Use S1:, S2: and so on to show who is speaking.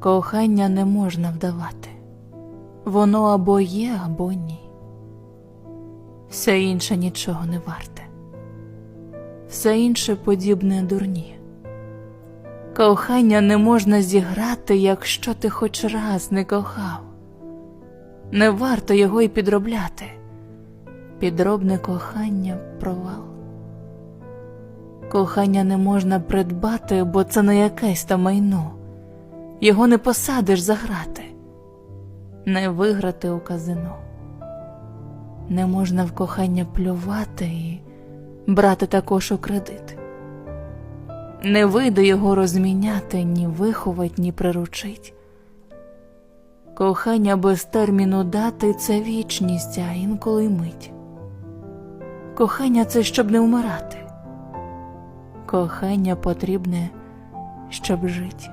S1: Кохання не можна вдавати. Воно або є, або ні. Все інше нічого не варте. Все інше подібне дурні. Кохання не можна зіграти, якщо ти хоч раз не кохав. Не варто його й підробляти. Підробне кохання провал. Кохання не можна придбати, бо це не якесь там майно. Його не посадиш заграти, не виграти у казино. Не можна в кохання плювати і брати також у кредит. Не вийде його розміняти, ні виховать, ні приручить. Кохання без терміну дати це вічність, а інколи мить. Кохання це щоб не вмирати. Кохання потрібне, щоб жити.